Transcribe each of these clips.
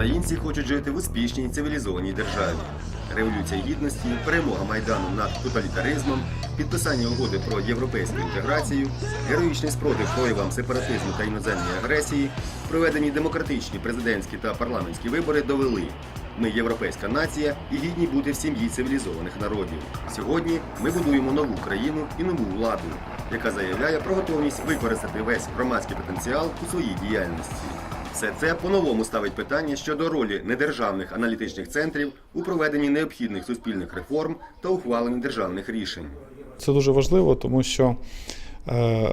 Українці хочуть жити в успішній цивілізованій державі. Революція гідності, перемога майдану над тоталітаризмом, підписання угоди про європейську інтеграцію, героїчний спротив проявам сепаратизму та іноземної агресії, проведені демократичні президентські та парламентські вибори довели. Ми європейська нація і гідні бути в сім'ї цивілізованих народів. Сьогодні ми будуємо нову країну і нову владу, яка заявляє про готовність використати весь громадський потенціал у своїй діяльності. Все це по-новому ставить питання щодо ролі недержавних аналітичних центрів у проведенні необхідних суспільних реформ та ухваленні державних рішень. Це дуже важливо, тому що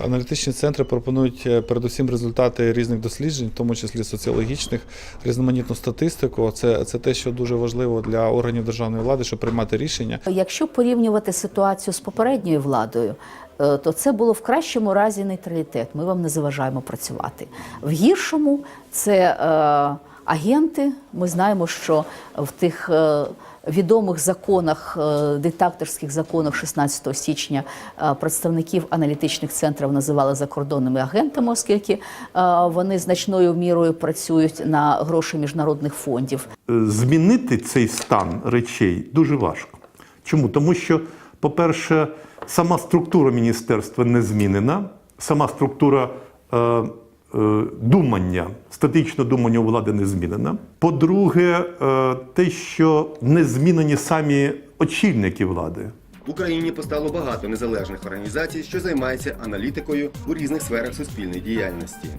аналітичні центри пропонують е, передусім результати різних досліджень, в тому числі соціологічних, різноманітну статистику. Це, це те, що дуже важливо для органів державної влади, щоб приймати рішення. Якщо порівнювати ситуацію з попередньою владою, е, то це було в кращому разі нейтралітет. Ми вам не заважаємо працювати. В гіршому це е, агенти. Ми знаємо, що в тих е, відомих законах, е, диктаторських законах 16 січня е, представників аналітичних центрів називали закордонними агентами, оскільки вони значною мірою працюють на гроші міжнародних фондів. змінити цей стан речей дуже важко. Чому? Тому що, по-перше, сама структура міністерства не змінена, сама структура думання, статичне думання у влади не змінена. По-друге, е, те, що не змінені самі очільники влади. В Україні постало багато незалежних організацій, що займаються аналітикою у різних сферах суспільної діяльності.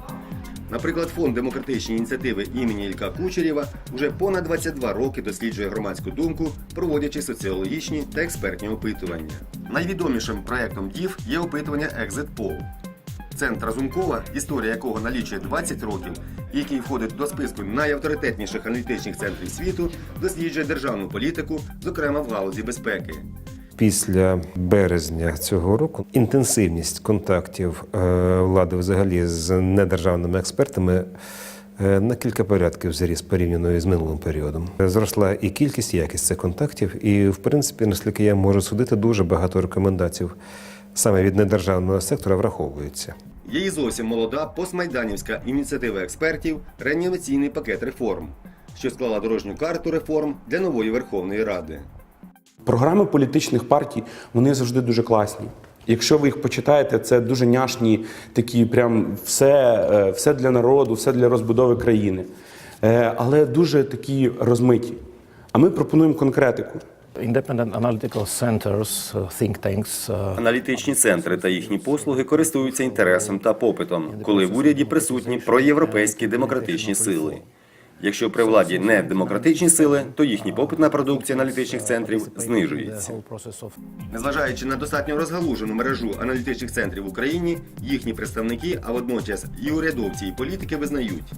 Наприклад, фонд демократичні ініціативи імені Ілька Кучерєва уже понад 22 роки досліджує громадську думку, проводячи соціологічні та експертні опитування. Найвідомішим проектом ДІФ є опитування Exit Poll. Центр Разумкова, історія якого налічує 20 років, і який входить до списку найавторитетніших аналітичних центрів світу, досліджує державну політику, зокрема в галузі безпеки. Після березня цього року інтенсивність контактів е, влади взагалі з недержавними експертами е, на кілька порядків зріс порівняно з минулим періодом. Зросла і кількість, і якість цих контактів, і в принципі, наскільки я можу судити, дуже багато рекомендацій саме від недержавного сектора враховується. Є і зовсім молода постмайданівська ініціатива експертів реанімаційний пакет реформ, що склала дорожню карту реформ для нової Верховної Ради. Програми політичних партій вони завжди дуже класні. Якщо ви їх почитаєте, це дуже няшні, такі прям все, е, все для народу, все для розбудови країни. Е, Але дуже такі розмиті. А ми пропонуємо конкретику. Uh, uh, Аналітичні центри та їхні послуги користуються інтересом та попитом, коли в уряді присутні проєвропейські демократичні сили. Якщо при владі не демократичні сили, то їхній попит на продукцію аналітичних центрів знижується. Незважаючи на достатньо розгалужену мережу аналітичних центрів в Україні, їхні представники, а водночас і урядовці, і політики визнають,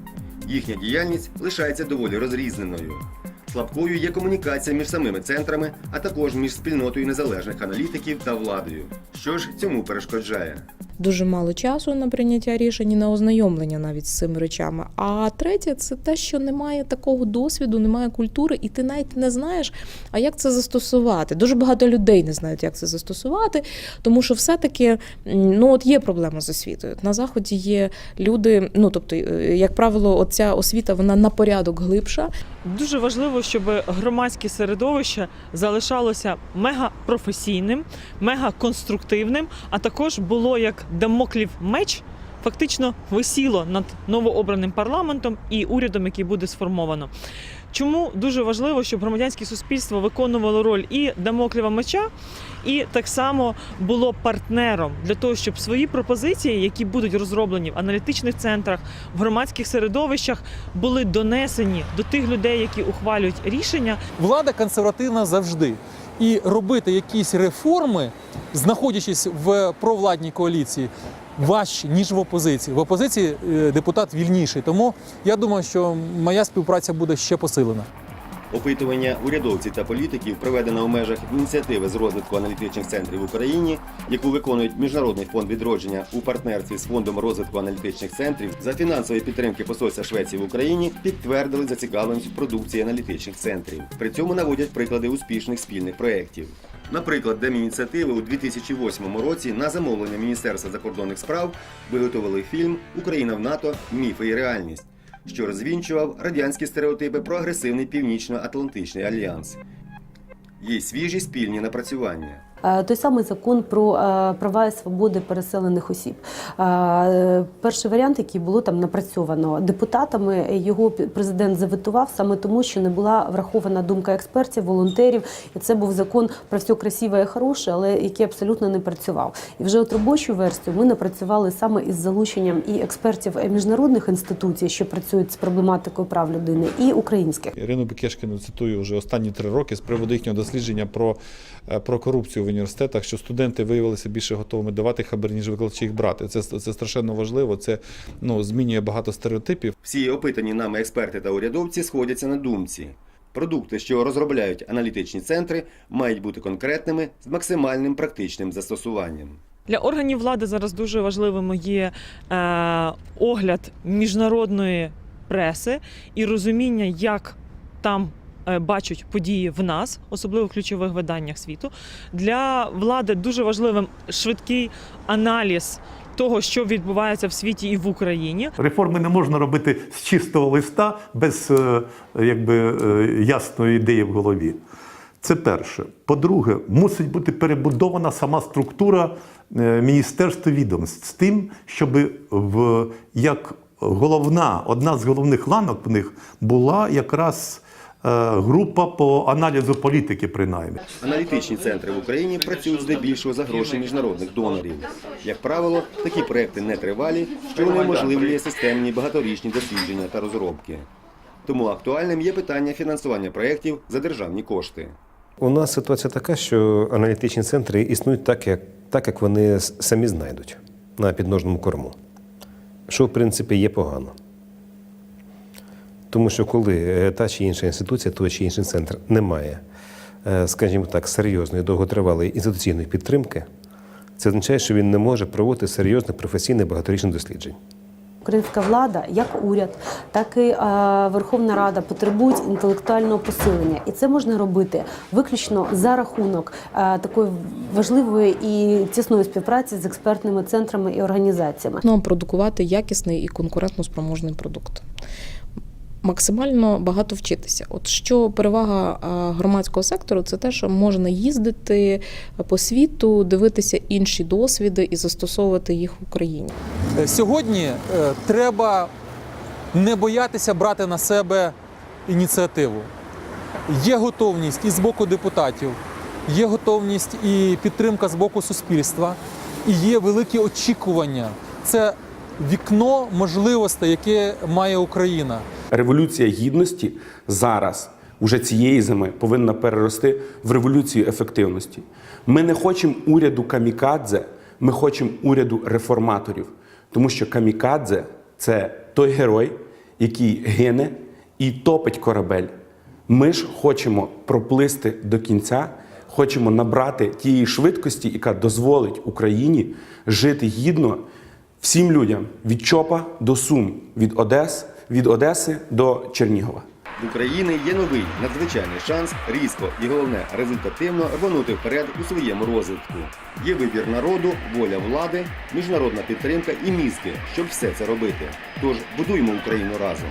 їхня діяльність лишається доволі розрізненою. Слабкою є комунікація між самими центрами, а також між спільнотою незалежних аналітиків та владою. Що ж цьому перешкоджає? дуже мало часу на прийняття рішень і на ознайомлення навіть з цими речами. А третє, це те, що немає такого досвіду, немає культури, і ти навіть не знаєш, а як це застосувати. Дуже багато людей не знають, як це застосувати, тому що все-таки ну от є проблема з освітою. На заході є люди, ну тобто, е, як правило, оця освіта вона на порядок глибша. Дуже важливо, щоб громадське середовище залишалося мегапрофесійним, мегаконструктивним, а також було як дамоклів меч. Фактично висіло над новообраним парламентом і урядом, який буде сформовано. Чому дуже важливо, щоб громадянське суспільство виконувало роль і дамокліва меча, і так само було партнером для того, щоб свої пропозиції, які будуть розроблені в аналітичних центрах, в громадських середовищах, були донесені до тих людей, які ухвалюють рішення, Влада консервативна завжди. І робити якісь реформи, знаходячись в провладній коаліції, важче, ніж в опозиції. В опозиції е, депутат вільніший. Тому я думаю, що моя співпраця буде ще посилена. Опитування урядовців та політиків проведено у межах ініціативи з розвитку аналітичних центрів в Україні, яку виконують Міжнародний фонд відродження у партнерстві з фондом розвитку аналітичних центрів за фінансової підтримки посольства Швеції в Україні, підтвердили зацікавленість в продукції аналітичних центрів. При цьому наводять приклади успішних спільних проєктів. Наприклад, Демініціативи у 2008 році на замовлення Міністерства закордонних справ виготовили фільм Україна в НАТО. Міфи і реальність. що розвінчував радянські стереотипи про агресивний північно-атлантичний альянс. Є свіжі спільні напрацювання. Е, Той самий закон про е, права і свободи переселених осіб. Е, Перший варіант, який було там напрацьовано депутатами, його президент заветував саме тому, що не була врахована думка експертів, волонтерів, і це був закон про все красиве і хороше, але який абсолютно не працював. І вже от робочу версію ми напрацювали саме із залученням і експертів міжнародних інституцій, що працюють з проблематикою прав людини, і українських. Ірину Бекешкіну цитую вже останні три роки з приводу їхнього дослідження про, про корупцію університетах, що студенти виявилися більше готовими давати хабар, ніж викладачі їх брати. Це, це страшенно важливо. Це ну, змінює багато стереотипів. Всі опитані нами експерти та урядовці сходяться на думці. Продукти, що розробляють аналітичні центри, мають бути конкретними з максимальним практичним застосуванням. Для органів влади зараз дуже важливим є е, огляд міжнародної преси і розуміння, як там бачать події в нас, особливо в ключових виданнях світу. Для влади дуже важливим швидкий аналіз того, що відбувається в світі і в Україні. Реформи не можна робити з чистого листа без е, якби, е, ясної ідеї в голові. Це перше. По-друге, мусить бути перебудована сама структура е, міністерства відомств з тим, щоб в як головна, одна з головних ланок в них була якраз е, група по аналізу політики, принаймні. Аналітичні центри в Україні працюють здебільшого за гроші міжнародних донорів. Як правило, такі проекти нетривалі, що унеможливлює системні багаторічні дослідження та розробки. Тому актуальним є питання фінансування проєктів за державні кошти. У нас ситуація така, що аналітичні центри існують так, як, так, як вони самі знайдуть на підножному корму. Що, в принципі, є погано. Тому що коли е, та чи інша інституція, той чи інший центр не має, е, скажімо так, серйозної довготривалої інституційної підтримки, це означає, що він не може проводити серйозне професійне багаторічне досліджень. Українська влада, як уряд, так і е, Верховна Рада потребують інтелектуального посилення, і це можна робити виключно за рахунок е, такої важливої і тісної співпраці з експертними центрами і організаціями. Ну, продукувати якісний і конкурентно-спроможний продукт. Максимально багато вчитися. От що перевага громадського сектору, це те, що можна їздити по світу, дивитися інші досвіди і застосовувати їх в Україні. Е, Сьогодні е, треба не боятися брати на себе ініціативу. Є готовність і з боку депутатів, є готовність і підтримка з боку суспільства, і є великі очікування. Це вікно можливостей, яке має Україна. Революція гідності зараз, уже цієї зими, повинна перерости в революцію ефективності. Ми не хочемо уряду камікадзе, ми хочемо уряду реформаторів. Тому що камікадзе це той герой, який гине і топить корабель. Ми ж хочемо проплисти до кінця, хочемо набрати тієї швидкості, яка дозволить Україні жити гідно всім людям від Чопа до Сум, від Одес, від Одеси до Чернігова. В України є новий надзвичайний шанс різко і головне результативно рвонути вперед у своєму розвитку. Є вибір народу, воля влади, міжнародна підтримка і мізки, щоб все це робити. Тож будуймо Україну разом.